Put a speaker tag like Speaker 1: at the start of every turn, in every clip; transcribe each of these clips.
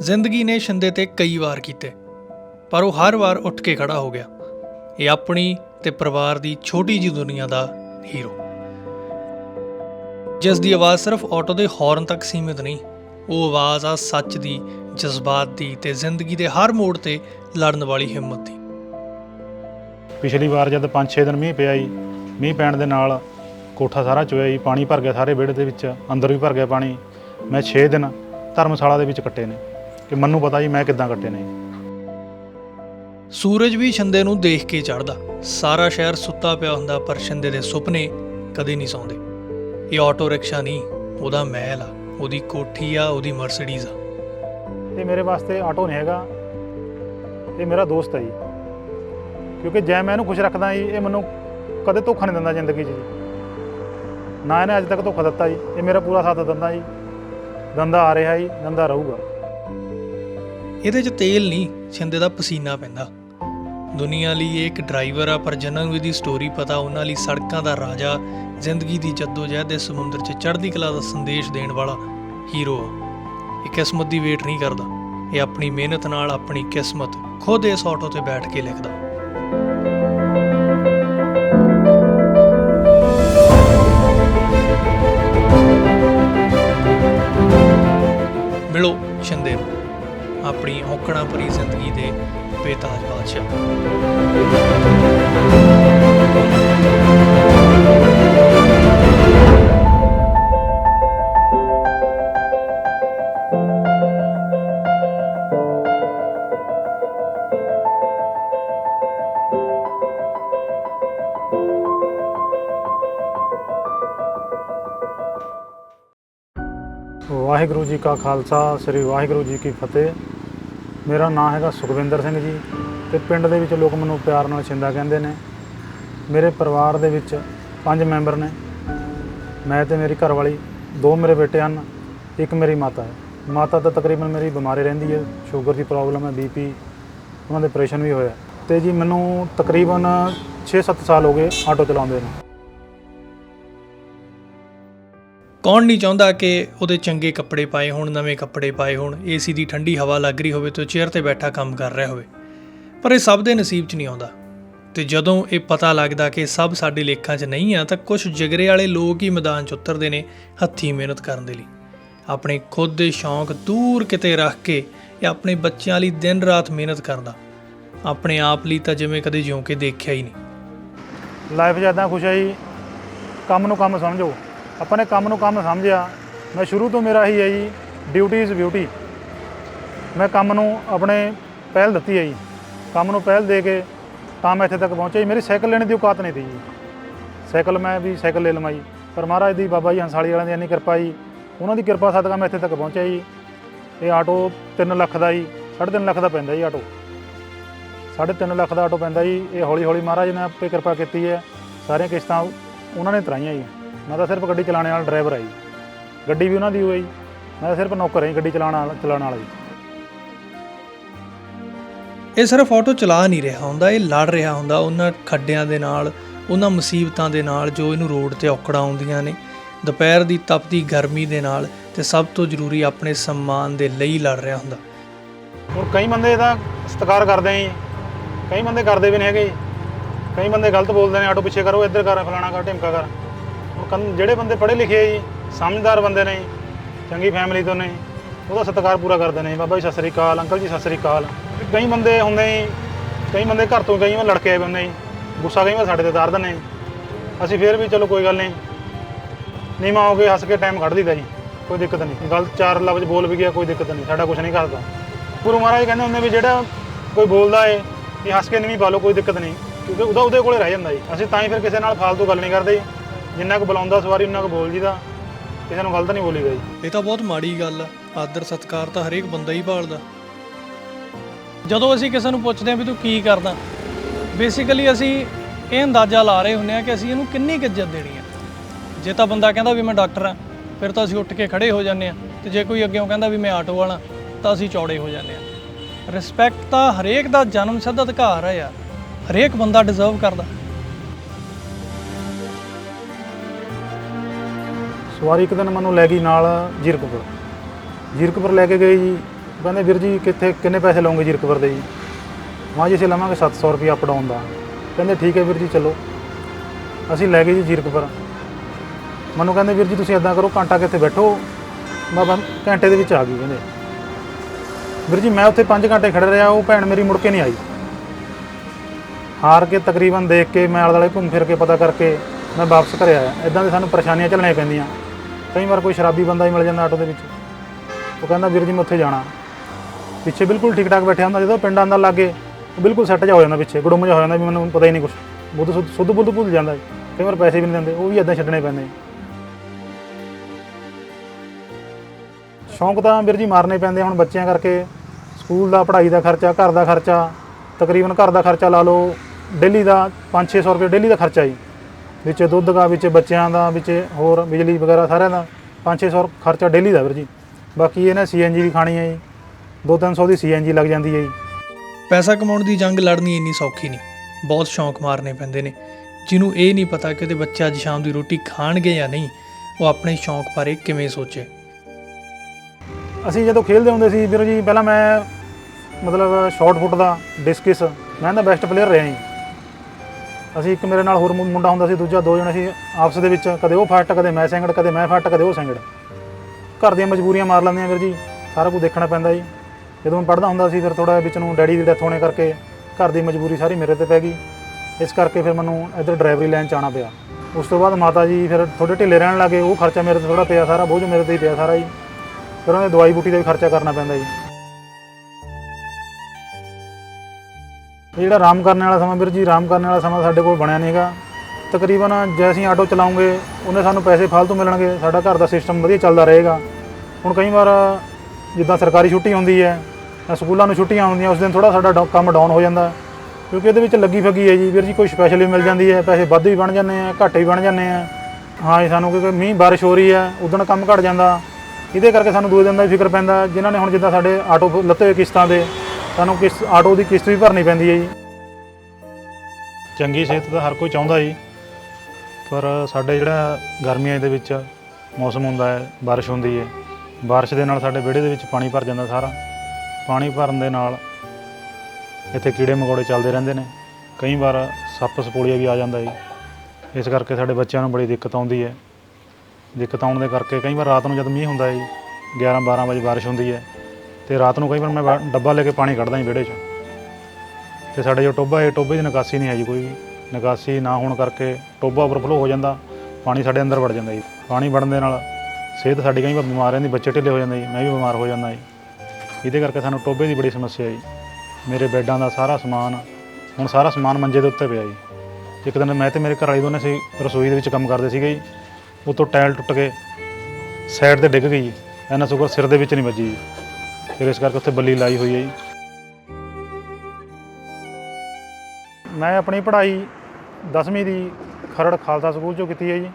Speaker 1: ਜ਼ਿੰਦਗੀ ਨੇ ਸ਼ਿੰਦੇ ਤੇ ਕਈ ਵਾਰ ਕੀਤੇ, ਪਰ ਉਹ ਹਰ ਵਾਰ ਉੱਠ ਕੇ ਖੜਾ ਹੋ ਗਿਆ। ਇਹ ਆਪਣੀ ਤੇ ਪਰਿਵਾਰ ਦੀ ਛੋਟੀ ਜਿਹੀ ਦੁਨੀਆ ਦਾ ਹੀਰੋ। ਜਿਸ ਦੀ ਆਵਾਜ਼ ਸਿਰਫ ਆਟੋ ਦੇ ਹਾਰਨ ਤੱਕ ਸੀਮਿਤ ਨਹੀਂ, ਉਹ ਆਵਾਜ਼ ਆ ਸੱਚ ਦੀ, ਜਜ਼ਬਾਤ ਦੀ ਤੇ ਜ਼ਿੰਦਗੀ ਦੇ ਹਰ ਮੋੜ ਤੇ ਲੜਨ ਵਾਲੀ ਹਿੰਮਤ ਦੀ।
Speaker 2: ਪਿਛਲੀ ਵਾਰ ਜਦ 5-6 ਦਿਨ ਮੀਂਹ ਪਿਆ ਜੀ ਮੀਂਹ ਪੈਣ ਦੇ ਨਾਲ ਕੋਠਾ ਸਾਰਾ ਚੋਇਆ ਜੀ ਪਾਣੀ ਭਰ ਗਿਆ ਸਾਰੇ ਵਿਹੜੇ ਦੇ ਵਿੱਚ, ਅੰਦਰ ਵੀ ਭਰ ਗਿਆ ਪਾਣੀ। ਮੈਂ 6 ਦਿਨ ਧਰਮਸ਼ਾਲਾ ਦੇ ਵਿੱਚ ਕੱਟੇ ਨੇ। ਕਿ ਮੈਨੂੰ ਪਤਾ ਜੀ ਮੈਂ ਕਿੱਦਾਂ ਕੱਟੇ ਨੇ।
Speaker 1: ਸੂਰਜ ਵੀ ਸ਼ਿੰਦੇ ਨੂੰ ਦੇਖ ਕੇ ਚੜਦਾ ਸਾਰਾ ਸ਼ਹਿਰ ਸੁੱਤਾ ਪਿਆ ਹੁੰਦਾ ਪਰ ਸ਼ਿੰਦੇ ਦੇ ਸੁਪਨੇ ਕਦੇ ਨਹੀਂ ਸੌਂਦੇ। ਇਹ ਆਟੋ ਰਿਕਸ਼ਾ ਨਹੀਂ ਉਹਦਾ ਮਹਿਲ ਆ ਉਹਦੀ ਕੋਠੀ ਆ ਉਹਦੀ ਮਰਸੀਡੀਜ਼ ਆ।
Speaker 2: ਇਹ ਮੇਰੇ ਵਾਸਤੇ ਆਟੋ ਨਹੀਂ ਹੈਗਾ ਇਹ ਮੇਰਾ ਦੋਸਤ ਹੈ ਜੀ। ਕਿਉਂਕਿ ਜੇ ਮੈਂ ਇਹਨੂੰ ਖੁਸ਼ ਰੱਖਦਾ ਜੀ ਇਹ ਮੈਨੂੰ ਕਦੇ ਧੋਖਾ ਨਹੀਂ ਦਿੰਦਾ ਜ਼ਿੰਦਗੀ 'ਚ ਜੀ। ਨਾ ਇਹਨੇ ਅੱਜ ਤੱਕ ਧੋਖਾ ਦਿੱਤਾ ਜੀ ਇਹ ਮੇਰਾ ਪੂਰਾ ਸਾਥ ਦਿੰਦਾ ਜੀ। ਦੰਦਾ ਆ ਰਿਹਾ ਜੀ ਦੰਦਾ ਰਹੂਗਾ।
Speaker 1: ਇਹਦੇ 'ਚ ਤੇਲ ਨਹੀਂ, ਛਿੰਦੇ ਦਾ ਪਸੀਨਾ ਪੈਂਦਾ। ਦੁਨੀਆ ਲਈ ਇਹ ਇੱਕ ਡਰਾਈਵਰ ਆ, ਪਰ ਜਨਮ ਨੂੰ ਇਹਦੀ ਸਟੋਰੀ ਪਤਾ ਉਹਨਾਂ ਲਈ ਸੜਕਾਂ ਦਾ ਰਾਜਾ, ਜ਼ਿੰਦਗੀ ਦੀ ਜੱਦੋ-ਜਹਿਦ ਦੇ ਸਮੁੰਦਰ 'ਚ ਚੜ੍ਹਦੀ ਕਲਾ ਦਾ ਸੰਦੇਸ਼ ਦੇਣ ਵਾਲਾ ਹੀਰੋ ਆ। ਇਹ ਕਿਸਮਤ ਦੀ ਵੇਟ ਨਹੀਂ ਕਰਦਾ। ਇਹ ਆਪਣੀ ਮਿਹਨਤ ਨਾਲ ਆਪਣੀ ਕਿਸਮਤ ਖੁਦ ਇਸ ਆਟੋ ਤੇ ਬੈਠ ਕੇ ਲਿਖਦਾ। ਮਿਲੋ ਸ਼ਿੰਦੇ ਨੂੰ। ਆਪਣੀ ਔਕੜਾਂ ਭਰੀ ਜ਼ਿੰਦਗੀ ਦੇ ਬੇਤਾਜ ਬਾਦਸ਼ਾਹ।
Speaker 2: ਵਾਹਿਗੁਰੂ ਜੀ ਕਾ ਖਾਲਸਾ, ਸ੍ਰੀ ਵਾਹਿਗੁਰੂ ਜੀ ਕੀ ਫਤਿਹ। ਮੇਰਾ ਨਾਮ ਹੈਗਾ ਸੁਖਵਿੰਦਰ ਸਿੰਘ ਜੀ ਤੇ ਪਿੰਡ ਦੇ ਵਿੱਚ ਲੋਕ ਮੈਨੂੰ ਪਿਆਰ ਨਾਲ ਛਿੰਦਾ ਕਹਿੰਦੇ ਨੇ। ਮੇਰੇ ਪਰਿਵਾਰ ਦੇ ਵਿੱਚ ਪੰਜ ਮੈਂਬਰ ਨੇ। ਮੈਂ ਤੇ ਮੇਰੀ ਘਰਵਾਲੀ, ਦੋ ਮੇਰੇ ਬੇਟੇ ਹਨ, ਇੱਕ ਮੇਰੀ ਮਾਤਾ ਹੈ। ਮਾਤਾ ਤਾਂ ਤਕਰੀਬਨ ਮੇਰੀ ਬਿਮਾਰੀ ਰਹਿੰਦੀ ਹੈ, ਸ਼ੂਗਰ ਦੀ ਪ੍ਰੋਬਲਮ ਹੈ ਬੀਪੀ ਉਹਨਾਂ ਦੇ ਆਪਰੇਸ਼ਨ ਵੀ ਹੋਇਆ। ਤੇ ਜੀ ਮੈਨੂੰ ਤਕਰੀਬਨ 6-7 ਸਾਲ ਹੋ ਗਏ ਆਟੋ ਚਲਾਉਂਦੇ ਨੂੰ।
Speaker 1: ਕੌਣ ਨਹੀਂ ਚਾਹੁੰਦਾ ਕਿ ਉਹਦੇ ਚੰਗੇ ਕੱਪੜੇ ਪਾਏ ਹੋਣ, ਨਵੇਂ ਕੱਪੜੇ ਪਾਏ ਹੋਣ? ਏਸੀ ਦੀ ਠੰਡੀ ਹਵਾ ਲੱਗ ਰਹੀ ਹੋਵੇ ਤੇ ਚੇਅਰ ਤੇ ਬੈਠਾ ਕੰਮ ਕਰ ਰਿਹਾ ਹੋਵੇ। ਪਰ ਇਹ ਸਭ ਦੇ ਨਸੀਬ 'ਚ ਨਹੀਂ ਆਉਂਦਾ। ਤੇ ਜਦੋਂ ਇਹ ਪਤਾ ਲੱਗਦਾ ਕਿ ਸਭ ਸਾਡੇ ਲੇਖਾਂ 'ਚ ਨਹੀਂ ਆ, ਤਾਂ ਕੁਝ ਜਗਰੇ ਵਾਲੇ ਲੋਕ ਹੀ ਮੈਦਾਨ 'ਚ ਉਤਰਦੇ ਨੇ ਹੱਥੀਂ ਮਿਹਨਤ ਕਰਨ ਦੇ ਲਈ। ਆਪਣੇ ਖੁਦ ਦੇ ਸ਼ੌਂਕ ਦੂਰ ਕਿਤੇ ਰੱਖ ਕੇ ਇਹ ਆਪਣੇ ਬੱਚਿਆਂ ਲਈ ਦਿਨ ਰਾਤ ਮਿਹਨਤ ਕਰਦਾ। ਆਪਣੇ ਆਪ ਲਈ ਤਾਂ ਜਿਵੇਂ ਕਦੇ ਜਿਉਂ ਕੇ ਦੇਖਿਆ ਹੀ ਨਹੀਂ।
Speaker 2: ਲਾਈਫ 'ਚ ਇੱਦਾਂ ਖੁਸ਼ ਹੈ ਜੀ। ਕੰਮ ਨੂੰ ਕੰਮ ਸਮਝੋ। ਆਪਾਂ ਨੇ ਕੰਮ ਨੂੰ ਕੰਮ ਸਮਝਿਆ। ਮੈਂ ਸ਼ੁਰੂ ਤੋਂ ਮੇਰਾ ਹੀ ਹੈ ਜੀ ਡਿਊਟੀ ਇਜ਼ ਬਿਊਟੀ ਮੈਂ ਕੰਮ ਨੂੰ ਆਪਣੇ ਪਹਿਲ ਦਿੱਤੀ ਹੈ ਜੀ। ਕੰਮ ਨੂੰ ਪਹਿਲ ਦੇ ਕੇ ਤਾਂ ਮੈਂ ਇੱਥੇ ਤੱਕ ਪਹੁੰਚਿਆ ਜੀ। ਮੇਰੀ ਸਾਈਕਲ ਲੈਣ ਦੀ ਔਕਾਤ ਨਹੀਂ ਸੀ ਜੀ। ਸਾਈਕਲ ਮੈਂ ਵੀ ਸਾਈਕਲ ਲੈ ਲਵਾਂ ਜੀ। ਪਰ ਮਹਾਰਾਜ ਦੀ ਬਾਬਾ ਜੀ ਹੰਸਾਲੀ ਵਾਲਿਆਂ ਦੀ ਇੰਨੀ ਕਿਰਪਾ ਜੀ। ਉਹਨਾਂ ਦੀ ਕਿਰਪਾ ਸਦਕਾ ਮੈਂ ਇੱਥੇ ਤੱਕ ਪਹੁੰਚਿਆ ਜੀ। ਇਹ ਆਟੋ 3 ਲੱਖ ਦਾ ਜੀ 3.5 ਲੱਖ ਦਾ ਪੈਂਦਾ ਜੀ ਆਟੋ। 3.5 ਲੱਖ ਦਾ ਆਟੋ ਪੈਂਦਾ ਜੀ। ਇਹ ਹੌਲੀ ਹੌਲੀ ਮਹਾਰਾਜ ਨੇ ਆਪੇ ਕਿਰਪਾ ਕੀਤੀ ਹੈ। ਸਾਰੀਆਂ ਕਿਸ਼ਤਾਂ ਉਹਨਾਂ ਨੇ ਤਰਾਈਆਂ ਜੀ। ਮੈਂ ਤਾਂ ਸਿਰਫ ਗੱਡੀ ਚਲਾਉਣ ਵਾਲਾ ਡਰਾਈਵਰ ਆ ਜੀ। ਗੱਡੀ ਵੀ ਉਹਨਾਂ ਦੀ ਹੋਈ। ਮੈਂ ਤਾਂ ਸਿਰਫ ਨੌਕਰ ਹਾਂ ਜੀ ਗੱਡੀ ਚਲਾਉਣ ਵਾਲਾ ਚਲਾਉਣ ਵਾਲਾ ਜੀ।
Speaker 1: ਇਹ ਸਿਰਫ ਆਟੋ ਚਲਾ ਨਹੀਂ ਰਿਹਾ ਹੁੰਦਾ ਇਹ ਲੜ ਰਿਹਾ ਹੁੰਦਾ ਉਹਨਾਂ ਖੱਡਿਆਂ ਦੇ ਨਾਲ ਉਹਨਾਂ ਮੁਸੀਬਤਾਂ ਦੇ ਨਾਲ ਜੋ ਇਹਨੂੰ ਰੋਡ ਤੇ ਔਕੜਾਂ ਆਉਂਦੀਆਂ ਨੇ। ਦੁਪਹਿਰ ਦੀ ਤਪਦੀ ਗਰਮੀ ਦੇ ਨਾਲ ਤੇ ਸਭ ਤੋਂ ਜ਼ਰੂਰੀ ਆਪਣੇ ਸਨਮਾਨ ਦੇ ਲਈ ਲੜ ਰਿਹਾ ਹੁੰਦਾ।
Speaker 2: ਹੁਣ ਕਈ ਬੰਦੇ ਇਹਦਾ ਸਤਿਕਾਰ ਕਰਦੇ ਆ ਜੀ। ਕਈ ਬੰਦੇ ਕਰਦੇ ਵੀ ਨਹੀਂ ਹੈਗੇ। ਜੀ ਕਈ ਬੰਦੇ ਗਲਤ ਬੋਲਦੇ ਨੇ ਆਟੋ ਪਿੱਛੇ ਕਰੋ ਇੱਧਰ ਕਰ ਫਲਾਣਾ ਕਰ ਢਿਮਕਾ ਕਰ। ਹੁਣ ਕੰ- ਜਿਹੜੇ ਬੰਦੇ ਪੜ੍ਹੇ ਲਿਖੇ ਆ ਜੀ ਸਮਝਦਾਰ ਬੰਦੇ ਨੇ ਜੀ, ਚੰਗੀ ਫੈਮਿਲੀ ਤੋਂ ਨੇ ਜੀ, ਉਹਦਾ ਸਤਿਕਾਰ ਪੂਰਾ ਕਰਦੇ ਨੇ ਜੀ। ਬਾਬਾ ਜੀ ਸਤਿ ਸ੍ਰੀ ਅਕਾਲ ਅੰਕਲ ਜੀ ਸਤਿ ਸ੍ਰੀ ਅਕਾਲ। ਕਈ ਬੰਦੇ ਹੁੰਦੇ ਜੀ ਕਈ ਬੰਦੇ ਘਰ ਤੋਂ ਕਈ ਵਾਰ ਲੜ ਕੇ ਆਏ ਬੰਦੇ ਜੀ ਗੁੱਸਾ ਕਈ ਵਾਰ ਸਾਡੇ ਤੇ ਤਾਰ ਦਿੰਦੇ ਜੀ। ਅਸੀਂ ਫੇਰ ਵੀ ਚਲੋ ਕੋਈ ਗੱਲ ਨਹੀਂ ਨੀਵਾਂ ਹੋ ਕੇ ਹੱਸ ਕੇ ਟਾਈਮ ਕੱਢ ਲਈਦਾ ਜੀ ਕੋਈ ਦਿੱਕਤ ਨਹੀਂ। ਗਲਤ ਚਾਰ ਲਫ਼ਜ਼ ਬੋਲ ਵੀ ਗਿਆ ਕੋਈ ਦਿੱਕਤ ਨਹੀਂ ਸਾਡਾ ਕੁਝ ਨਹੀਂ ਕਰਦਾ ਗੁਰੂ ਮਹਾਰਾਜ ਕਹਿੰਦੇ ਹੁੰਦੇ ਵੀ ਜਿਹੜਾ ਕੋਈ ਬੋਲਦਾ ਏ ਇਹ ਹੱਸ ਕੇ ਨਹੀਂ ਪਾ ਲਓ ਕੋਈ ਦਿੱਕਤ ਨਹੀਂ ਕਿਉਂਕਿ ਉਹਦਾ ਉਹਦੇ ਕੋਲੇ ਰਹਿ ਜਾਂਦਾ ਜੀ। ਅਸੀਂ ਤਾਂ ਹੀ ਫਿਰ ਕਿਸੇ ਨਾਲ ਫਾਲਤੂ ਗੱਲ ਨਹੀਂ ਕਰਦੇ ਜੀ। ਜਿੰਨਾ ਕੁ ਬੁਲਾਉਂਦਾ ਸਵਾਰੀ, ਉਹਨਾਂ ਕੁ ਬੋਲ ਜੀਦਾ। ਕਿਸੇ ਨੂੰ ਗਲਤ ਨਹੀਂ ਬੋਲੀਦਾ ਜੀ।
Speaker 1: ਇਹ ਤਾਂ ਬਹੁਤ ਮਾੜੀ ਗੱਲ ਆ। ਆਦਰ, ਸਤਿਕਾਰ ਤਾਂ ਹਰੇਕ ਬੰਦਾ ਹੀ ਭਾਲਦਾ। ਜਦੋਂ ਅਸੀਂ ਕਿਸੇ ਨੂੰ ਪੁੱਛਦੇ ਹਾਂ ਵੀ ਤੂੰ ਕੀ ਕਰਦਾ ਬੇਸਿਕਲੀ ਅਸੀਂ ਇਹ ਅੰਦਾਜ਼ਾ ਲਾ ਰਹੇ ਹੁੰਦੇ ਆ ਕਿ ਅਸੀਂ ਇਹਨੂੰ ਕਿੰਨੀ ਕੁ ਇੱਜ਼ਤ ਦੇਣੀ ਆ ਜੇ ਤਾਂ ਬੰਦਾ ਕਹਿੰਦਾ ਵੀ ਮੈਂ ਡਾਕਟਰ ਆ ਫਿਰ ਤਾਂ ਅਸੀਂ ਉੱਠ ਕੇ ਖੜੇ ਹੋ ਜਾਂਦੇ ਆ ਤੇ ਜੇ ਕੋਈ ਅੱਗੇੋਂ ਕਹਿੰਦਾ ਵੀ ਮੈਂ ਆਟੋ ਵਾਲਾ, ਤਾਂ ਅਸੀਂ ਚੌੜੇ ਹੋ ਜਾਂਦੇ ਆ ਰਿਸਪੈਕਟ ਤਾਂ ਹਰੇਕ ਦਾ ਜਨਮ ਸਿੱਧ ਅਧਿਕਾਰ ਹੈ ਯਾਰ। ਹਰੇਕ ਬੰਦਾ ਡਿਜ਼ਰਵ ਕਰਦਾ।
Speaker 2: ਸਵਾਰੀ ਇੱਕ ਦਿਨ ਮੈਨੂੰ ਲੈ ਗਈ ਨਾਲ ਜੀਰਕਪੁਰ। ਜੀਰਕਪੁਰ ਲੈ ਕੇ ਗਏ ਜੀ। ਕਹਿੰਦੇ ਵੀਰ ਜੀ ਕਿੱਥੇ, ਕਿੰਨੇ ਪੈਸੇ ਲਓਗੇ ਜ਼ੀਰਕਪੁਰ ਦੇ ਜੀ? ਮਾਂ ਜੀ ਅਸੀਂ ਲਵਾਂਗੇ 700 ਰੁਪਏ ਅਪ ਡਾਊਨ ਦਾ। ਕਹਿੰਦੇ ਠੀਕ ਹੈ ਵੀਰ ਜੀ, ਚਲੋ। ਅਸੀਂ ਲੈ ਗਏ ਜੀ ਜ਼ੀਰਕਪੁਰ। ਮੈਨੂੰ ਕਹਿੰਦੇ ਵੀਰ ਜੀ ਤੁਸੀਂ ਇਦਾਂ ਕਰੋ, ਘੰਟਾ ਕਿੱਥੇ ਬੈਠੋ। ਮੈਂ ਘੰਟੇ ਦੇ ਵਿੱਚ ਆ ਗਈ ਕਹਿੰਦੇ। ਵੀਰ ਜੀ, ਮੈਂ ਉੱਥੇ 5 ਘੰਟੇ ਖੜਾ ਰਿਹਾ, ਉਹ ਭੈਣ ਮੇਰੀ ਮੁੜ ਕੇ ਨਹੀਂ ਆਈ। ਹਾਰ ਕੇ ਤਕਰੀਬਨ ਦੇਖ ਕੇ ਮੈਂ ਆਲੇ ਦੁਆਲੇ ਘੁੰਮ ਫਿਰ ਕੇ ਪਤਾ ਕਰਕੇ ਮੈਂ ਵਾਪਸ ਘਰੇ ਆਇਆ। ਇਦਾਂ ਦੇ ਸਾਨੂੰ ਪਰੇਸ਼ਾਨੀਆਂ ਝੱਲਣੀਆਂ ਪੈਂਦੀਆਂ। ਕਈ ਵਾਰ ਕੋਈ ਸ਼ਰਾਬੀ ਬੰਦਾ ਹੀ ਮਿਲ ਜਾਂਦਾ ਆਟੋ ਦੇ ਵਿੱਚ। ਉਹ ਕਹਿੰਦਾ, ਵੀਰ ਜੀ, ਮੈਂ ਉੱਥੇ ਜਾਣਾ। ਪਿੱਛੇ ਬਿਲਕੁਲ ਠੀਕ ਠਾਕ ਬੈਠਿਆ ਹੁੰਦਾ, ਜਦੋਂ ਪਿੰਡ ਆਂਦਾ ਲੱਗੇ ਉਹ ਬਿਲਕੁਲ ਸੈੱਟ ਜਾ ਹੋ ਜਾਂਦਾ ਪਿੱਛੇ ਗੁੜਮ ਜਾ ਹੋ ਜਾਂਦਾ ਵੀ ਮੈਨੂੰ ਪਤਾ ਹੀ ਨਹੀਂ ਕੁਝ ਬੁੱਧ ਸੁੱਧ- ਬੁੱਧ ਭੁੱਲ ਜਾਂਦਾ ਜੀ। ਕਈ ਵਾਰ ਪੈਸੇ ਵੀ ਨਹੀਂ ਦਿੰਦੇ, ਉਹ ਵੀ ਇਦਾਂ ਛੱਡਣੇ ਪੈਂਦੇ ਸ਼ੌਂਕ ਤਾਂ ਵੀਰ ਜੀ ਮਾਰਨੇ ਪੈਂਦੇ ਹੁਣ ਬੱਚਿਆਂ ਕਰਕੇ ਸਕੂਲ ਦਾ, ਪੜ੍ਹਾਈ ਦਾ ਖਰਚਾ, ਘਰ ਦਾ ਖਰਚਾ, ਤਕਰੀਬਨ ਘਰ ਦਾ ਖਰਚਾ ਲਾ ਲਓ, ਡੇਲੀ ਦਾ 5-600 ਰੁਪਏ ਡੇਲੀ ਦਾ ਖਰਚਾ ਜੀ। ਵਿੱਚ ਦੁੱਧ ਦਾ ਵਿੱਚ ਬੱਚਿਆਂ ਦਾ ਵਿੱਚ ਹੋਰ ਬਿਜਲੀ ਵਗੈਰਾ ਸਾਰਿਆਂ ਦਾ 5-600 ਖਰਚਾ ਡੇਲੀ ਦਾ ਵੀਰ ਜੀ। ਬਾਕੀ ਇਹਨੇ ਸੀਐਨਜੀ ਵੀ ਖਾਣੀ ਹੈ ਜੀ। 2-300 ਦੀ ਸੀਐਨਜੀ ਲੱਗ ਜਾਂਦੀ ਹੈ ਜੀ।
Speaker 1: ਪੈਸਾ ਕਮਾਉਣ ਦੀ ਜੰਗ ਲੜਨੀ ਇੰਨੀ ਸੌਖੀ ਨਹੀਂ। ਬਹੁਤ ਸ਼ੌਂਕ ਮਾਰਨੇ ਪੈਂਦੇ ਨੇ। ਜਿਹਨੂੰ ਇਹ ਨਹੀਂ ਪਤਾ ਕਿ ਉਹਦੇ ਬੱਚੇ ਅੱਜ ਸ਼ਾਮ ਦੀ ਰੋਟੀ ਖਾਣਗੇ ਜਾਂ ਨਹੀਂ ਉਹ ਆਪਣੇ ਸ਼ੌਂਕ ਬਾਰੇ ਕਿਵੇਂ ਸੋਚੇ।
Speaker 2: ਅਸੀਂ ਜਦੋਂ ਖੇਡਦੇ ਹੁੰਦੇ ਸੀ ਵੀਰ ਜੀ ਪਹਿਲਾਂ ਮੈਂ ਮਤਲਬ ਸ਼ਾਰਟ ਫੁੱਟ ਦਾ ਡਿਸਕਸ ਮੈਂ ਤਾਂ ਬੈਸਟ ਪਲੇਅਰ ਰਿਹਾ ਜੀ। ਅਸੀਂ ਇੱਕ ਮੇਰੇ ਨਾਲ ਹੋਰ ਮੁੰ- ਮੁੰਡਾ ਹੁੰਦਾ ਸੀ, ਦੂਜਾ, ਦੋ ਜਣੇ ਸੀ, ਆਪਸ ਦੇ ਵਿੱਚ ਕਦੇ ਉਹ ਫੱਟ, ਕਦੇ ਮੈਂ ਸੈਂਗੜ, ਕਦੇ ਮੈਂ ਫੱਟ, ਕਦੇ ਉਹ ਸੈਂਗੜ। ਘਰ ਦੀਆਂ ਮਜਬੂਰੀਆਂ ਮਾਰ ਲੈਂਦੀਆਂ ਵੀਰ ਜੀ, ਸਾਰਾ ਕੁਝ ਦੇਖਣਾ ਪੈਂਦਾ ਜੀ। ਜਦੋਂ ਮੈਂ ਪੜ੍ਹਦਾ ਹੁੰਦਾ ਸੀ, ਫਿਰ ਥੋੜਾ ਵਿੱਚ ਨੂੰ ਡੈਡੀ ਦੀ ਡੈਥ ਹੋਣੇ ਕਰਕੇ ਘਰ ਦੀ ਮਜਬੂਰੀ ਸਾਰੀ ਮੇਰੇ ਤੇ ਪੈ ਗਈ। ਇਸ ਕਰਕੇ ਫਿਰ ਮੈਨੂੰ ਇੱਧਰ ਡਰਾਈਵਰੀ ਲਾਈਨ ਚ ਆਉਣਾ ਪਿਆ। ਉਸ ਤੋਂ ਬਾਅਦ ਮਾਤਾ ਜੀ ਫਿਰ ਥੋੜੇ ਢਿੱਲੇ ਰਹਿਣ ਲੱਗੇ, ਉਹ ਖਰਚਾ ਮੇਰੇ ਤੇ ਥੋੜਾ ਪਿਆ ਸਾਰਾ, ਬੋਝ ਮੇਰੇ ਤੇ ਹੀ ਪਿਆ ਸਾਰਾ ਜੀ। ਫਿਰ ਉਹਨੇ ਦਵਾਈ ਬੂਟੀ ਦਾ ਵੀ ਖਰਚਾ ਕਰਨਾ ਪੈਂਦਾ ਜੀ। ਇਹ ਜਿਹੜਾ ਆਰਾਮ ਕਰਨ ਵਾਲਾ ਸਮਾਂ ਵੀਰ ਜੀ, ਆਰਾਮ ਕਰਨ ਵਾਲਾ ਸਮਾਂ ਸਾਡੇ ਕੋਲ ਬਣਿਆ ਨਹੀਂਗਾ ਤਕਰੀਬਨ ਜੇ ਅਸੀਂ ਆਟੋ ਚਲਾਉਂਗੇ, ਉਹਨੇ ਸਾਨੂੰ ਪੈਸੇ ਫालतू ਮਿਲਣਗੇ, ਸਾਡਾ ਘਰ ਦਾ ਸਿਸਟਮ ਵਧੀਆ ਚੱਲਦਾ ਰਹੇਗਾ। ਹੁਣ ਕਈ ਵਾਰ ਜਿੱਦਾਂ ਸਰਕਾਰੀ ਛੁੱਟੀ ਹੁੰਦੀ ਹੈ, ਜਾਂ ਸਕੂਲਾਂ ਨੂੰ ਛੁੱਟੀਆਂ ਹੁੰਦੀਆਂ ਉਸ ਦਿਨ ਥੋੜਾ ਸਾਡਾ ਡਾਊ- ਕੰਮ ਡਾਊਨ ਹੋ ਜਾਂਦਾ। ਕਿਉਂਕਿ ਇਹਦੇ ਵਿੱਚ ਲੱਗੀ ਫੱਗੀ ਹੈ ਜੀ, ਵੀਰ ਜੀ, ਕੋਈ ਸਪੈਸ਼ਲ ਵੀ ਮਿਲ ਜਾਂਦੀ ਹੈ, ਪੈਸੇ ਵੱਧ ਵੀ ਬਣ ਜਾਂਦੇ ਆ, ਘੱਟ ਵੀ ਬਣ ਜਾਂਦੇ ਆ। ਹਾਂ ਜੀ, ਸਾਨੂੰ ਕਿਉਂਕਿ ਮੀਂਹ, ਬਾਰਿਸ਼ ਹੋ ਰਹੀ ਹੈ ਉਦੋਂ ਕੰਮ ਘਟ ਜਾਂਦਾ। ਇਹਦੇ ਕਰਕੇ ਸਾਨੂੰ ਦੂਏ ਦਿਨ ਦਾ ਵੀ ਫਿਕਰ ਪੈਂਦਾ, ਜਿਨ੍ਹਾਂ ਨੇ ਹੁਣ ਜਿੱਦਾਂ ਸਾਡੇ ਆਟੋ ਲੱਤੇ ਹੋਏ ਕਿਸ਼ਤਾਂ ਦੇ ਸਾਨੂੰ ਕਿਸ ਆਟੋ ਦੀ ਕਿਸ਼ਤ ਵੀ ਭਰਨੀ ਪੈਂਦੀ ਹੈ ਜੀ। ਚੰਗੀ ਸਿਹਤ ਤਾਂ ਹਰ ਕੋਈ ਚਾਹੁੰਦਾ ਜੀ। ਪਰ ਸਾਡੇ ਜਿਹੜਾ ਗਰਮੀਆਂ ਦੇ ਵਿੱਚ ਮੌਸਮ ਹੁੰਦਾ ਹੈ, ਬਾਰਿਸ਼ ਹੁੰਦੀ ਹੈ, ਬਾਰਿਸ਼ ਦੇ ਨਾਲ ਸਾਡੇ ਵਿਹੜੇ ਦੇ ਵਿੱਚ ਪਾਣੀ ਭਰ ਜਾਂਦਾ ਸਾਰਾ। ਪਾਣੀ ਭਰਨ ਦੇ ਨਾਲ ਇੱਥੇ ਕੀੜੇ ਮਕੌੜੇ ਚੱਲਦੇ ਰਹਿੰਦੇ ਨੇ। ਕਈ ਵਾਰ ਸੱਪ ਸਪੋਲੀਆ ਵੀ ਆ ਜਾਂਦਾ ਜੀ। ਇਸ ਕਰਕੇ ਸਾਡੇ ਬੱਚਿਆਂ ਨੂੰ ਬੜੀ ਦਿੱਕਤ ਆਉਂਦੀ ਹੈ। ਦਿੱਕਤ ਆਉਣ ਦੇ ਕਰਕੇ ਕਈ ਵਾਰ ਰਾਤ ਨੂੰ ਜਦ ਮੀਂਹ ਹੁੰਦਾ ਹੈ ਜੀ 11 12 ਵਜੇ ਬਾਰਿਸ਼ ਹੁੰਦੀ ਹੈ। ਤੇ ਰਾਤ ਨੂੰ ਕਈ ਵਾਰ ਮੈਂ ਬਾ- ਡੱਬਾ ਲੈ ਕੇ ਪਾਣੀ ਕੱਢਦਾ ਜੀ ਵਿਹੜੇ 'ਚ। ਤੇ ਸਾਡੇ ਜੋ ਟੋਬਾ ਹੈ ਟੋਬੇ ਦੀ ਨਿਕਾਸੀ ਨਹੀਂ ਹੈ ਜੀ ਕੋਈ ਵੀ। ਨਿਕਾਸੀ ਨਾ ਹੋਣ ਕਰਕੇ ਟੋਬਾ ਓਵਰਫਲੋ ਹੋ ਜਾਂਦਾ, ਪਾਣੀ ਸਾਡੇ ਅੰਦਰ ਵੜ ਜਾਂਦਾ ਜੀ। ਪਾਣੀ ਵੜਨ ਦੇ ਨਾਲ ਸਿਹਤ ਸਾਡੀ ਕਈ ਵਾਰ ਬਿਮਾਰ ਰਹਿੰਦੀ ਬੱਚੇ ਢਿੱਲੇ ਹੋ ਜਾਂਦੇ ਜੀ, ਮੈਂ ਵੀ ਬਿਮਾਰ ਹੋ ਜਾਂਦਾ ਜੀ। ਇਹਦੇ ਕਰਕੇ ਸਾਨੂੰ ਟੋਬੇ ਦੀ ਬੜੀ ਸਮੱਸਿਆ ਹੈ ਜੀ। ਮੇਰੇ ਬੈੱਡਾਂ ਦਾ ਸਾਰਾ ਸਮਾਨ, ਹੁਣ ਸਾਰਾ ਸਮਾਨ ਮੰਜੇ ਦੇ ਉੱਤੇ ਪਿਆ ਜੀ। ਇੱਕ ਦਿਨ ਮੈਂ ਤੇ ਮੇਰੇ ਘਰ ਵਾਲੀ ਦੋਨੇ ਸੀ ਰਸੋਈ ਦੇ ਵਿੱਚ ਕੰਮ ਕਰਦੇ ਸੀਗੇ ਜੀ। ਉਤੋਂ ਟਾਇਲ ਟੁੱਟ ਕੇ ਸਾਈਡ ਤੇ ਡਿੱਗ ਗਈ ਜੀ। ਇੰਨਾ ਸੁਗਰ ਸਿਰ ਦੇ ਵਿੱਚ ਨਹੀਂ ਵੱਜੀ ਜੀ। ਫਿਰ ਇਸ ਕਰਕੇ ਉੱਥੇ ਬੱਲੀ ਲਾਈ ਹੋਈ ਹੈ ਜੀ। ਮੈਂ ਆਪਣੀ ਪੜ੍ਹਾਈ 10ਵੀਂ ਦੀ ਖਰੜ ਖਾਲਸਾ ਸਕੂਲ ਚੋਂ ਕੀਤੀ ਹੈ ਜੀ।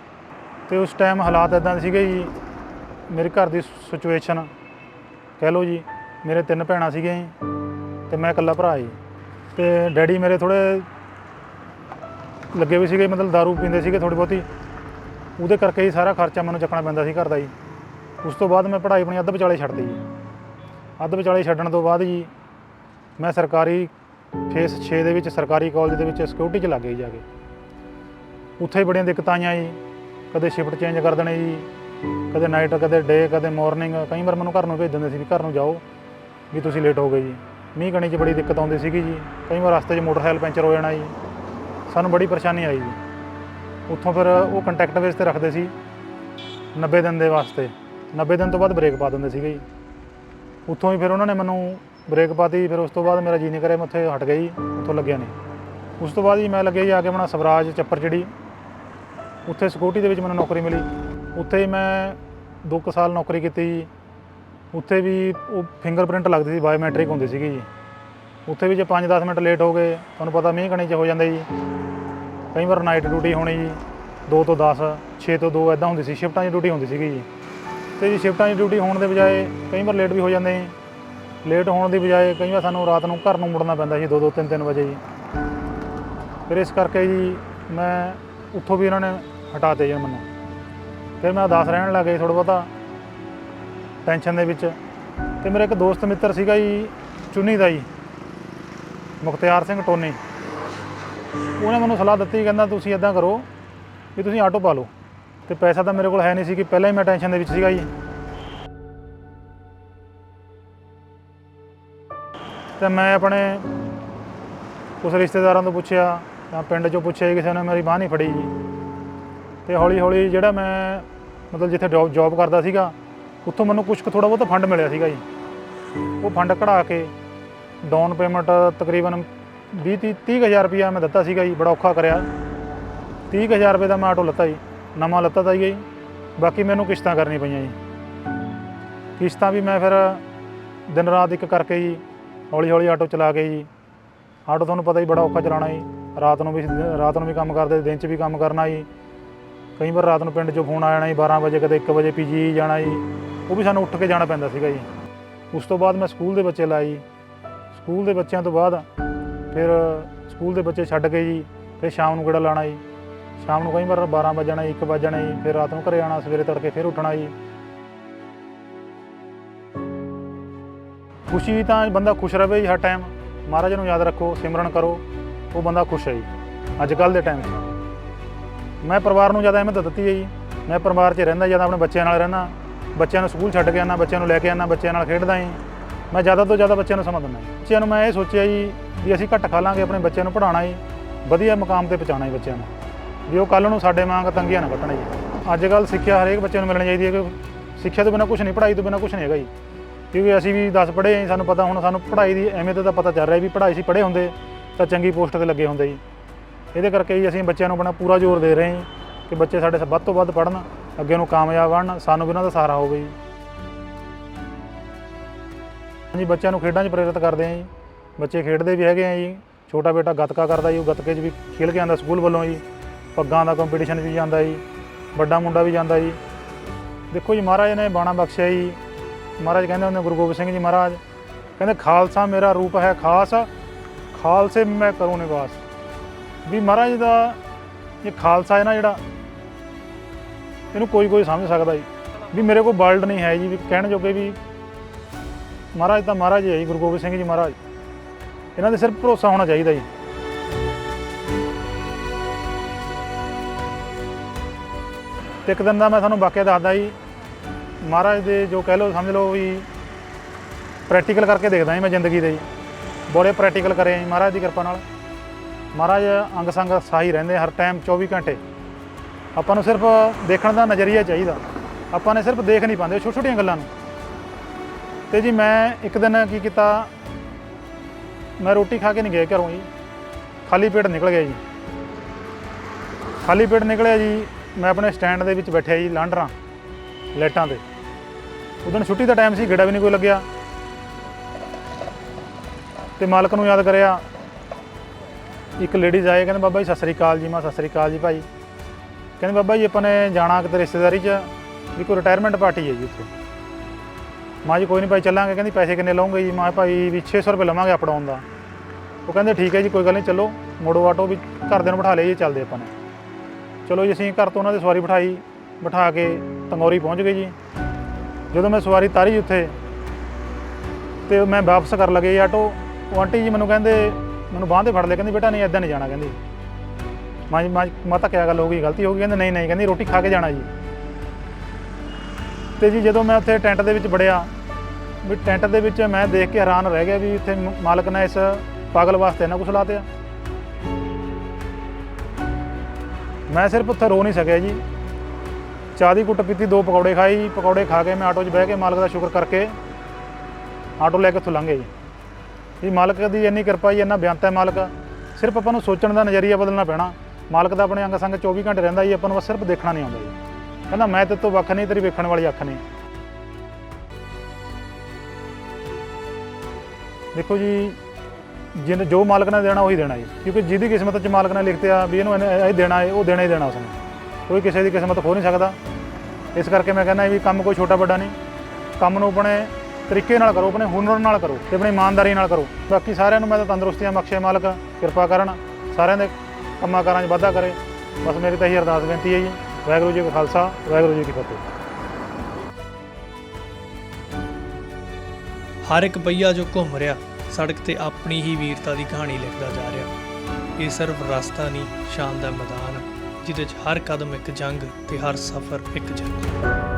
Speaker 2: ਤੇ ਉਸ ਟਾਈਮ ਹਾਲਾਤ ਇਦਾਂ ਦੇ ਸੀਗੇ ਜੀ, ਮੇਰੇ ਘਰ ਦੀ ਸਿਚੁਏਸ਼ਨ ਕਹਿ ਲਓ ਜੀ, ਮੇਰੇ ਤਿੰਨ ਭੈਣਾਂ ਸੀਗੀਆਂ ਜੀ ਤੇ ਮੈਂ ਇਕੱਲਾ ਭਰਾ ਜੀ। ਤੇ ਡੈਡੀ ਮੇਰੇ ਥੋੜੇ ਲੱਗੇ ਵੀ ਸੀਗੇ, ਮਤਲਬ दारू ਪੀਂਦੇ ਸੀਗੇ ਥੋੜੀ ਬਹੁਤੀ। ਉਹਦੇ ਕਰਕੇ ਹੀ ਸਾਰਾ ਖਰਚਾ ਮੈਨੂੰ ਚੱਕਣਾ ਪੈਂਦਾ ਸੀ ਘਰ ਦਾ ਜੀ। ਉਸ ਤੋਂ ਬਾਅਦ ਮੈਂ ਪੜ੍ਹਾਈ ਆਪਣੀ ਅੱਧ ਵਿਚਾਲੇ ਛੱਡਤੀ ਜੀ। ਅੱਧ ਵਿਚਾਲੇ ਛੱਡਣ ਤੋਂ ਬਾਅਦ ਜੀ ਮੈਂ ਸਰਕਾਰੀ ਫੇਸ 6 ਦੇ ਵਿੱਚ, ਸਰਕਾਰੀ ਕਾਲਜ ਦੇ ਵਿੱਚ ਸਿਕਿਉਰਿਟੀ 'ਚ ਲੱਗ ਗਈ ਜਾ ਕੇ। ਉੱਥੇ ਬੜੀਆਂ ਦਿੱਕਤਾਂ ਆਈਆਂ ਜੀ। ਕਦੇ ਸ਼ਿਫਟ ਚੇਂਜ ਕਰ ਦੇਣੇ ਜੀ, ਕਦੇ ਨਾਈਟ ਕਦੇ ਡੇ ਕਦੇ ਮਾਰਨਿੰਗ ਕਈ ਵਾਰ ਮੈਨੂੰ ਘਰ ਨੂੰ ਭੇਜ ਦਿੰਦੇ ਸੀ ਵੀ ਘਰ ਨੂੰ ਜਾਓ, ਵੀ ਤੁਸੀਂ ਲੇਟ ਹੋ ਗਏ ਜੀ। ਮੀਂਹ ਕਣੀ 'ਚ ਬੜੀ ਦਿੱਕਤ ਆਉਂਦੀ ਸੀਗੀ ਜੀ। ਕਈ ਵਾਰ ਰਸਤੇ 'ਚ ਮੋਟਰਸਾਈਕਲ ਪੈਂਚਰ ਹੋ ਜਾਣਾ ਜੀ। ਸਾਨੂੰ ਬੜੀ ਪਰੇਸ਼ਾਨੀ ਆਈ ਜੀ। ਉੱਥੋਂ ਫਿਰ ਉਹ ਕੰਟੈਕਟ ਬੇਸ ਤੇ ਰੱਖਦੇ ਸੀ। 90 ਦਿਨ ਦੇ ਵਾਸਤੇ। 90 ਦਿਨ ਤੋਂ ਬਾਅਦ ਬ੍ਰੇਕ ਪਾ ਦਿੰਦੇ ਸੀਗੇ ਜੀ। ਉੱਥੋਂ ਹੀ ਫਿਰ ਉਹਨਾਂ ਨੇ ਮੈਨੂੰ ਬ੍ਰੇਕ ਪਾਤੀ, ਫਿਰ ਉਸ ਤੋਂ ਬਾਅਦ ਮੇਰਾ ਜੀ ਨਹੀਂ ਕਰਿਆ, ਮੈਂ ਉੱਥੇ ਹਟ ਗਿਆ ਜੀ, ਉੱਥੋਂ ਲੱਗਿਆ ਨਹੀਂ। ਉਸ ਤੋਂ ਬਾਅਦ ਜੀ ਮੈਂ ਲੱਗਿਆ ਜੀ ਆ ਕੇ ਆਪਣਾ ਸਵਰਾਜ ਚੱਪਰ ਚਿੜੀ, ਉੱਥੇ ਸਿਕਿਉਰਿਟੀ ਦੇ ਵਿੱਚ ਮੈਨੂੰ ਨੌਕਰੀ ਮਿਲੀ। ਉੱਥੇ ਹੀ ਮੈਂ 2 ਕੁ ਸਾਲ ਨੌਕਰੀ ਕੀਤੀ ਜੀ। ਉੱਥੇ ਵੀ ਉਹ ਫਿੰਗਰਪ੍ਰਿੰਟ ਲੱਗਦੀ ਸੀ ਬਾਇਓਮੈਟ੍ਰਿਕ ਹੁੰਦੀ ਸੀਗੀ ਜੀ। ਉੱਥੇ ਵੀ ਜੇ 5-10 ਮਿੰਟ ਲੇਟ ਹੋ ਗਏ, ਤੁਹਾਨੂੰ ਪਤਾ ਮੀਂਹ ਕਣੀ 'ਚ ਹੋ ਜਾਂਦਾ ਜੀ। ਕਈ ਵਾਰ ਨਾਈਟ ਡਿਊਟੀ ਹੋਣੀ ਜੀ 2 ਤੋਂ 10 6 ਤੋਂ 2 ਐਦਾਂ ਹੁੰਦੀ ਸੀ ਸ਼ਿਫਟਾਂ ਦੀ ਡਿਊਟੀ ਹੁੰਦੀ ਸੀਗੀ ਜੀ। ਤੇ ਜੀ ਸ਼ਿਫਟਾਂ ਦੀ ਡਿਊਟੀ ਹੋਣ ਦੇ ਬਜਾਏ ਕਈ ਵਾਰ ਲੇਟ ਵੀ ਹੋ ਜਾਂਦੇ ਜੀ। ਲੇਟ ਹੋਣ ਦੀ ਬਜਾਏ ਕਈ ਵਾਰ ਸਾਨੂੰ ਰਾਤ ਨੂੰ ਘਰ ਨੂੰ ਮੁੜਨਾ ਪੈਂਦਾ ਸੀ 2-2 3-3 ਵਜੇ ਜੀ। ਫਿਰ ਇਸ ਕਰਕੇ ਜੀ ਮੈਂ ਉੱਥੋਂ ਵੀ ਇਹਨਾਂ ਨੇ ਹਟਾਤੇ ਜੀ ਮੈਨੂੰ। ਫਿਰ ਮੈਂ ਉਦਾਸ ਰਹਿਣ ਲੱਗ ਗਈ ਥੋੜ੍ਹਾ ਬਹੁਤਾ ਟੈਨਸ਼ਨ ਦੇ ਵਿੱਚ। ਤੇ ਮੇਰਾ ਇੱਕ ਦੋਸਤ ਮਿੱਤਰ ਸੀਗਾ ਜੀ ਚੁੰਨੀ ਦਾ ਜੀ, ਮੁਖਤਿਆਰ ਸਿੰਘ ਟੋਨੀ। ਉਹਨੇ ਮੈਨੂੰ ਸਲਾਹ ਦਿੱਤੀ, ਕਹਿੰਦਾ ਤੁਸੀਂ ਇਦਾਂ ਕਰੋ ਵੀ ਤੁਸੀਂ ਆਟੋ ਪਾ ਲਓ। ਤੇ ਪੈਸਾ ਤਾਂ ਮੇਰੇ ਕੋਲ ਹੈ ਨਹੀਂ ਸੀ ਕਿ ਪਹਿਲਾਂ ਹੀ ਮੈਂ ਟੈਨਸ਼ਨ ਦੇ ਵਿੱਚ ਸੀਗਾ ਜੀ। ਤੇ ਮੈਂ ਆਪਣੇ ਉਸ ਰਿਸ਼ਤੇਦਾਰਾਂ ਤੋਂ ਪੁੱਛਿਆ ਤਾਂ ਪਿੰਡ 'ਚੋਂ ਪੁੱਛਿਆ ਜੀ, ਕਿਸੇ ਨੇ ਮੇਰੀ ਬਾਂਹ ਨਹੀਂ ਫੜੀ ਜੀ। ਤੇ ਹੌਲੀ ਹੌਲੀ ਜਿਹੜਾ ਮੈਂ ਮਤਲਬ ਜਿੱਥੇ ਜੌਬ ਜੌਬ ਕਰਦਾ ਸੀਗਾ ਉੱਥੋਂ ਮੈਨੂੰ ਕੁਝ ਕੁ ਥੋੜਾ ਬਹੁਤ ਫੰਡ ਮਿਲਿਆ ਸੀਗਾ ਜੀ। ਉਹ ਫੰਡ ਕਢਾ ਕੇ ਡਾਊਨ ਪੇਮੈਂਟ ਤਕਰੀਬਨ 20 30 30000 ਰੁਪਇਆ ਮੈਂ ਦਿੱਤਾ ਸੀਗਾ ਜੀ ਬੜਾ ਔਖਾ ਕਰਿਆ। 30000 ਰੁਪਏ ਦਾ ਮੈਂ ਆਟੋ ਲੱਤਾ ਜੀ। ਨਵਾਂ ਲੱਤਾ ਤਾਂ ਜੀ। ਬਾਕੀ ਮੈਨੂੰ ਕਿਸ਼ਤਾਂ ਕਰਨੀ ਪਈਆਂ ਜੀ। ਕਿਸ਼ਤਾਂ ਵੀ ਮੈਂ ਫਿਰ ਦਿਨ ਰਾਤ ਇੱਕ ਕਰਕੇ ਜੀ, ਹੌਲੀ ਹੌਲੀ ਆਟੋ ਚਲਾ ਕੇ ਜੀ। ਆਟੋ ਤੁਹਾਨੂੰ ਪਤਾ ਹੀ ਬੜਾ ਔਖਾ ਚਲਾਉਣਾ ਜੀ। ਰਾਤ ਨੂੰ ਵੀ ਰਾਤ ਨੂੰ ਵੀ ਕੰਮ ਕਰਦੇ, ਦਿਨ 'ਚ ਵੀ ਕੰਮ ਕਰਨਾ ਜੀ। ਕਈ ਵਾਰ ਰਾਤ ਨੂੰ ਪਿੰਡ 'ਚੋਂ ਫੋਨ ਆ ਜਾਣਾ ਜੀ 12 ਵਜੇ ਕਦੇ 1 ਵਜੇ ਪੀਜੀ ਜਾਣਾ ਜੀ। ਉਹ ਵੀ ਸਾਨੂੰ ਉੱਠ ਕੇ ਜਾਣਾ ਪੈਂਦਾ ਸੀਗਾ ਜੀ। ਉਸ ਤੋਂ ਬਾਅਦ ਮੈਂ ਸਕੂਲ ਦੇ ਬੱਚੇ ਲਾਏ ਜੀ। ਸਕੂਲ ਦੇ ਬੱਚਿਆਂ ਤੋਂ ਬਾਅਦ ਫਿਰ ਸਕੂਲ ਦੇ ਬੱਚੇ ਛੱਡ ਕੇ ਜੀ। ਫਿਰ ਸ਼ਾਮ ਨੂੰ ਗੇੜਾ ਲਾਣਾ ਜੀ? ਸ਼ਾਮ ਨੂੰ ਕਈ ਵਾਰ 12 ਵਜੇ ਜਾਣਾ ਜੀ 1 ਵਜੇ ਜਾਣਾ ਜੀ, ਫਿਰ ਰਾਤ ਨੂੰ ਘਰੇ ਆਣਾ ਸਵੇਰੇ ਤੜਕੇ ਫਿਰ ਉੱਠਣਾ ਜੀ। ਖੁਸ਼ੀ ਤਾਂ ਬੰਦਾ ਖੁਸ਼ ਰਹੇ ਜੀ ਹਰ ਟਾਈਮ। ਮਹਾਰਾਜ ਨੂੰ ਯਾਦ ਰੱਖੋ, ਸਿਮਰਨ ਕਰੋ, ਉਹ ਬੰਦਾ ਖੁਸ਼ ਹੈ ਜੀ। ਅੱਜ ਕੱਲ ਦੇ ਟਾਈਮ 'ਚ। ਮੈਂ ਪਰਿਵਾਰ ਨੂੰ ਜ਼ਿਆਦਾ ਅਹਿਮੀਅਤ ਦਿੱਤੀ ਹੈ ਜੀ। ਮੈਂ ਪਰਿਵਾਰ 'ਚ ਰਹਿੰਦਾ, ਜ਼ਿਆਦਾ ਆਪਣੇ ਬੱਚਿਆਂ ਨਾਲ ਰਹਿੰਦਾ। ਬੱਚਿਆਂ ਨੂੰ ਸਕੂਲ ਛੱਡ ਕੇ ਆਉਂਦਾ, ਬੱਚਿਆਂ ਨੂੰ ਲੈ ਕੇ ਆਉਂਦਾ, ਬੱਚਿਆਂ ਨਾਲ ਖੇਡਦਾ ਜੀ। ਮੈਂ ਜ਼ਿਆਦਾ ਤੋਂ ਜ਼ਿਆਦਾ ਬੱਚਿਆਂ ਨੂੰ ਸਮਾਂ ਦਿੰਦਾ ਬੱਚਿਆਂ ਨੂੰ ਮੈਂ ਇਹ ਸੋਚਿਆ ਜੀ ਵੀ ਅਸੀਂ ਘੱਟ ਖਾ ਲਾਂਗੇ, ਆਪਣੇ ਬੱਚਿਆਂ ਨੂੰ ਪੜ੍ਹਾਉਣਾ ਜੀ। ਵਧੀਆ ਮੁਕਾਮ ਤੇ ਪਹੁੰਚਾਉਣਾ ਜੀ ਬੱਚਿਆਂ ਨੂੰ। ਵੀ ਉਹ ਕੱਲ ਨੂੰ ਸਾਡੇ ਵਾਂਗ ਤੰਗੀਆਂ ਨਾ ਕੱਟਣ ਜੀ। ਅੱਜ ਕੱਲ ਸਿੱਖਿਆ ਹਰੇਕ ਬੱਚੇ ਨੂੰ ਮਿਲਣੀ ਚਾਹੀਦੀ ਹੈ ਕਿ ਸਿੱਖਿਆ ਤੋਂ ਬਿਨਾਂ ਕੁਝ ਨਹੀਂ ਪੜ੍ਹਾਈ ਤੋਂ ਬਿਨਾਂ ਕੁਝ ਨਹੀਂ ਹੈਗਾ ਜੀ। ਕਿਉਂਕਿ ਅਸੀਂ ਵੀ 10 ਪੜ੍ਹੇ ਹਾਂ ਜੀ, ਸਾਨੂੰ ਪਤਾ ਹੁਣ ਸਾਨੂੰ ਪੜ੍ਹਾਈ ਦੀ ਅਹਿਮੀਅਤ ਦਾ ਪਤਾ ਚੱਲ ਰਿਹਾ ਵੀ ਪੜ੍ਹਾਈ ਸੀ ਪੜ੍ਹੇ ਹੁੰਦੇ ਤਾਂ ਚੰਗੀ ਪੋਸਟ ਤੇ ਲੱਗੇ ਹੁੰਦੇ ਜੀ। ਇਹਦੇ ਕਰਕੇ ਜੀ ਅਸੀਂ ਬੱਚਿਆਂ ਨੂੰ ਆਪਣਾ ਪੂਰਾ ਜ਼ੋਰ ਦੇ ਰਹੇ ਹਾਂ ਜੀ ਕਿ ਬੱਚੇ ਸਾਡੇ ਵੱਧ ਤੋਂ ਵੱਧ ਪੜ੍ਹਨ ਅੱਗੇ ਨੂੰ ਕਾਮਯਾਬ ਬਣਨ ਸਾਨੂੰ ਵੀ ਉਹਨਾਂ ਦਾ ਸਹਾਰਾ ਹੋਵੇ ਜੀ। ਹਾਂਜੀ ਬੱਚਿਆਂ ਨੂੰ ਖੇਡਾਂ 'ਚ ਪ੍ਰੇਰਿਤ ਕਰਦੇ ਹਾਂ ਜੀ। ਬੱਚੇ ਖੇਡਦੇ ਵੀ ਹੈਗੇ ਆ ਜੀ। ਛੋਟਾ ਬੇਟਾ ਗੱਤਕਾ ਕਰਦਾ ਜੀ ਉਹ ਗੱਤਕੇ 'ਚ ਵੀ ਖੇਲ ਕੇ ਆਉਂਦਾ ਸਕੂਲ ਵੱਲੋਂ ਜੀ। ਪੱਗਾਂ ਦਾ ਕੰਪੀਟੀਸ਼ਨ ਵੀ ਜਾਂਦਾ ਜੀ, ਵੱਡਾ ਮੁੰਡਾ ਵੀ ਜਾਂਦਾ ਜੀ। ਦੇਖੋ ਜੀ ਮਹਾਰਾਜ ਨੇ ਬਾਣਾ ਬਖਸ਼ਿਆ ਜੀ। ਮਹਾਰਾਜ ਕਹਿੰਦੇ ਹੁੰਦੇ ਗੁਰੂ ਗੋਬਿੰਦ ਸਿੰਘ ਜੀ ਮਹਾਰਾਜ, ਕਹਿੰਦੇ ਖਾਲਸਾ ਮੇਰਾ ਰੂਪ ਹੈ ਖਾਸ, ਖਾਲਸੇ ਮੈਂ ਕਰੂੰ ਨਿਵਾਸ। ਵੀ ਮਹਾਰਾਜ ਦਾ ਇਹ ਖਾਲਸਾ ਹੈ ਨਾ ਜਿਹੜਾ, ਇਹਨੂੰ ਕੋਈ ਕੋਈ ਸਮਝ ਸਕਦਾ ਜੀ। ਵੀ ਮੇਰੇ ਕੋਲ ਵਰਲਡ ਨਹੀਂ ਹੈ ਜੀ, ਵੀ ਕਹਿਣ ਜੋਗੇ ਵੀ ਮਹਾਰਾਜ ਤਾਂ ਮਹਾਰਾਜ ਹੈ ਜੀ ਗੁਰੂ ਗੋਬਿੰਦ ਸਿੰਘ ਜੀ ਮਹਾਰਾਜ। ਇਹਨਾਂ ਦੇ ਸਿਰਫ ਭਰੋਸਾ ਹੋਣਾ ਚਾਹੀਦਾ ਜੀ। ਤੇ ਇੱਕ ਦਿਨ ਦਾ ਮੈਂ ਤੁਹਾਨੂੰ ਵਾਕਿਆ ਦੱਸਦਾ ਜੀ, ਮਹਾਰਾਜ ਦੇ ਜੋ ਕਹਿ ਲਓ, ਸਮਝ ਲਓ ਵੀ ਪ੍ਰੈਕਟੀਕਲ ਕਰਕੇ ਦੇਖਦਾ ਜੀ ਮੈਂ ਜ਼ਿੰਦਗੀ ਦੇ ਜੀ। ਬੜੇ ਪ੍ਰੈਕਟੀਕਲ ਕਰੇ ਜੀ ਮਹਾਰਾਜ ਦੀ ਕਿਰਪਾ ਨਾਲ। ਮਹਾਰਾਜ ਅੰਗ ਸੰਗ ਸਾਹੀ ਰਹਿੰਦੇ ਹਰ ਟਾਈਮ 24 ਘੰਟੇ। ਆਪਾਂ ਨੂੰ ਸਿਰਫ ਦੇਖਣ ਦਾ ਨਜ਼ਰੀਆ ਚਾਹੀਦਾ। ਆਪਾਂ ਨੇ ਸਿਰਫ ਦੇਖ ਨਹੀਂ ਪਾਉਂਦੇ, ਛੋਟੀਆਂ ਛੋਟੀਆਂ ਗੱਲਾਂ ਨੂੰ। ਤੇ ਜੀ ਮੈਂ ਇੱਕ ਦਿਨ ਕੀ ਕੀਤਾ, ਮੈਂ ਰੋਟੀ ਖਾ ਕੇ ਨਹੀਂ ਗਿਆ ਘਰੋਂ ਜੀ। ਖਾਲੀ ਪੇਟ ਨਿਕਲ ਗਿਆ ਜੀ। ਖਾਲੀ ਪੇਟ ਨਿਕਲਿਆ ਜੀ ਮੈਂ ਆਪਣੇ ਸਟੈਂਡ ਦੇ ਵਿੱਚ ਬੈਠਿਆ ਜੀ, ਲਾਂਡਰਾਂ, ਲਾਈਟਾਂ ਤੇ। ਉਦੋਂ ਛੁੱਟੀ ਦਾ ਟਾਈਮ ਸੀ, ਗੇੜਾ ਵੀ ਨਹੀਂ ਕੋਈ ਲੱਗਿਆ। ਤੇ ਮਾਲਕ ਨੂੰ ਯਾਦ ਕਰਿਆ, ਇੱਕ ਲੇਡੀਜ਼ ਆਏ, ਕਹਿੰਦੇ, ਬਾਬਾ ਜੀ, ਸਤਿ ਸ੍ਰੀ ਅਕਾਲ ਜੀ, ਮੈਂ, ਸਤਿ ਸ੍ਰੀ ਅਕਾਲ ਜੀ, ਭਾਈ। ਕਹਿੰਦੇ, ਬਾਬਾ ਜੀ, ਆਪਾਂ ਨੇ ਜਾਣਾ ਕਿਤੇ ਰਿਸ਼ਤੇਦਾਰੀ 'ਚ, ਵੀ ਕੋਈ ਰਿਟਾਇਰਮੈਂਟ ਪਾਰਟੀ ਹੈ ਜੀ ਉੱਥੇ ਮਾਂ ਜੀ, ਕੋਈ ਨਹੀਂ ਭਾਈ, ਚੱਲਾਂਗੇ। ਕਹਿੰਦੀ, ਪੈਸੇ ਕਿੰਨੇ ਲਓਗੇ ਜੀ? ਮੈਂ, ਭਾਈ, ਵੀ 600 ਰੁਪਏ ਲਵਾਂਗੇ ਅਪ ਡਾਊਨ ਦਾ। ਉਹ ਕਹਿੰਦੇ, ਠੀਕ ਹੈ ਜੀ, ਕੋਈ ਗੱਲ ਨਹੀਂ, ਚਲੋ। ਮੋੜੋ ਆਟੋ ਵੀ, ਘਰਦਿਆਂ ਨੂੰ ਬਿਠਾ ਲਈਏ, ਚੱਲਦੇ ਆਪਾਂ ਨੇ। ਚਲੋ ਜੀ, ਅਸੀਂ ਘਰ ਤੋਂ ਉਹਨਾਂ ਦੀ ਸਵਾਰੀ ਬਿਠਾਈ, ਬਿਠਾ ਕੇ ਤੰਗੌਰੀ ਪਹੁੰਚ ਗਏ ਜੀ। ਜਦੋਂ ਮੈਂ ਸਵਾਰੀ ਤਾਰੀ ਉੱਥੇ, ਤੇ ਮੈਂ ਵਾਪਸ ਕਰ ਲਗੇ ਜੀ ਆਟੋ। ਉਹ ਆਂਟੀ ਜੀ ਮੈਨੂੰ ਕਹਿੰਦੇ, ਮੈਨੂੰ ਬਾਂਹ ਤੇ ਫੜ ਲਿਆ, ਕਹਿੰਦੀ, ਬੇਟਾ ਨਹੀਂ ਇਦਾਂ ਨਹੀਂ ਜਾਣਾ, ਕਹਿੰਦੀ। ਮਾਂ ਜੀ, ਮਾਂ ਮਾਤਾ ਕਿਆ ਗੱਲ ਹੋ ਗਈ, ਗਲਤੀ ਹੋ ਗਈ, ਕਹਿੰਦੇ, ਨਹੀਂ ਨਹੀਂ, ਕਹਿੰਦੀ, ਰੋਟੀ ਖਾ ਕੇ ਜਾਣਾ ਜੀ। ਤੇ ਜੀ, ਜਦੋਂ ਮੈਂ ਉੱਥੇ ਟੈਂਟ ਦੇ ਵਿੱਚ ਵੜਿਆ, ਵੀ ਟੈਂਟ ਦੇ ਵਿੱਚ ਮੈਂ ਦੇਖ ਕੇ ਹੈਰਾਨ ਰਹਿ ਗਿਆ ਵੀ ਇੱਥੇ ਮਾਲਕ ਨੇ ਇਸ ਪਾਗਲ ਵਾਸਤੇ ਇਹਨਾਂ ਕੁਛ ਲਾਤਿਆ ਮੈਂ ਸਿਰਫ ਉੱਥੇ ਰੋ ਨਹੀਂ ਸਕਿਆ ਜੀ। ਚਾਹ ਦੀ ਕੁੱਟ ਪੀਤੀ, ਦੋ ਪਕੌੜੇ ਖਾਏ ਜੀ ਪਕੌੜੇ ਖਾ ਕੇ ਮੈਂ ਆਟੋ 'ਚ ਬਹਿ ਕੇ ਮਾਲਕ ਦਾ ਸ਼ੁਕਰ ਕਰਕੇ ਆਟੋ ਲੈ ਕੇ ਉੱਥੋਂ ਲੰਘੇ ਜੀ। ਵੀ ਮਾਲਕ ਦੀ ਇੰਨੀ ਕਿਰਪਾ ਜੀ, ਇੰਨਾ ਬਿਆਨਤ ਹੈ ਮਾਲਕ। ਸਿਰਫ ਆਪਾਂ ਨੂੰ ਸੋਚਣ ਦਾ ਨਜ਼ਰੀਆ ਬਦਲਣਾ ਪੈਣਾ। ਮਾਲਕ ਦਾ ਆਪਣੇ ਅੰਗ ਸੰਗ 24 ਘੰਟੇ ਰਹਿੰਦਾ ਜੀ, ਆਪਾਂ ਨੂੰ ਬਸ ਸਿਰਫ ਦੇਖਣਾ ਨਹੀਂ ਆਉਂਦਾ ਜੀ। ਕਹਿੰਦਾ, ਮੈਂ ਤੇ ਤੋਂ ਵੱਖ ਨਹੀਂ, ਤੇਰੀ ਵੇਖਣ ਵਾਲੀ ਅੱਖ ਨਹੀਂ। ਦੇਖੋ ਜੀ ਜਿਨ ਜੋ ਮਾਲਕ ਨੇ ਦੇਣਾ ਉਹੀ ਦੇਣਾ ਜੀ। ਕਿਉਂਕਿ ਜਿਹਦੀ ਕਿਸਮਤ 'ਚ ਮਾਲਕ ਨੇ ਲਿਖਤਿਆ ਵੀ ਇਹਨੂੰ ਇਹ ਦੇਣਾ ਹੈ, ਉਹ ਦੇਣਾ ਹੀ ਦੇਣਾ ਉਸਨੂੰ। ਕੋਈ ਕਿਸੇ ਦੀ ਕਿਸਮਤ ਖੋ ਨਹੀਂ ਸਕਦਾ। ਇਸ ਕਰਕੇ ਮੈਂ ਕਹਿੰਦਾ ਵੀ ਕੰਮ ਕੋਈ ਛੋਟਾ ਵੱਡਾ ਨਹੀਂ। ਕੰਮ ਨੂੰ ਆਪਣੇ ਤਰੀਕੇ ਨਾਲ ਕਰੋ, ਆਪਣੇ ਹੁਨਰ ਨਾਲ ਕਰੋ ਤੇ ਆਪਣੀ ਇਮਾਨਦਾਰੀ ਨਾਲ ਕਰੋ। ਬਾਕੀ ਸਾਰਿਆਂ ਨੂੰ ਮੈਂ ਤਾਂ ਤੰਦਰੁਸਤੀਆਂ ਬਖਸ਼ੇ ਮਾਲਕ, ਕਿਰਪਾ ਕਰਨ। ਸਾਰਿਆਂ ਦੇ ਕੰਮਾਂ ਕਾਰਾਂ 'ਚ ਵਾਧਾ ਕਰੇ। ਬਸ ਮੇਰੀ ਤਾਂ ਇਹੀ ਅਰਦਾਸ ਬੇਨਤੀ ਹੈ ਜੀ। ਵਾਹਿਗੁਰੂ ਜੀ ਕਾ ਖਾਲਸਾ, ਵਾਹਿਗੁਰੂ ਜੀ ਕੀ ਫਤਿਹ।
Speaker 1: ਹਰ ਇੱਕ ਪਹੀਆ ਜੋ ਘੁੰਮ ਰਿਹਾ ਸੜਕ ਤੇ ਆਪਣੀ ਹੀ ਵੀਰਤਾ ਦੀ ਕਹਾਣੀ ਲਿਖਦਾ ਜਾ ਰਿਹਾ। ਇਹ ਸਿਰਫ ਰਸਤਾ ਨਹੀਂ, ਸ਼ਾਨ ਦਾ ਮੈਦਾਨ, ਜਿਹਦੇ 'ਚ ਹਰ ਕਦਮ ਇੱਕ ਜੰਗ ਤੇ ਹਰ ਸਫ਼ਰ ਇੱਕ ਜੰਗ।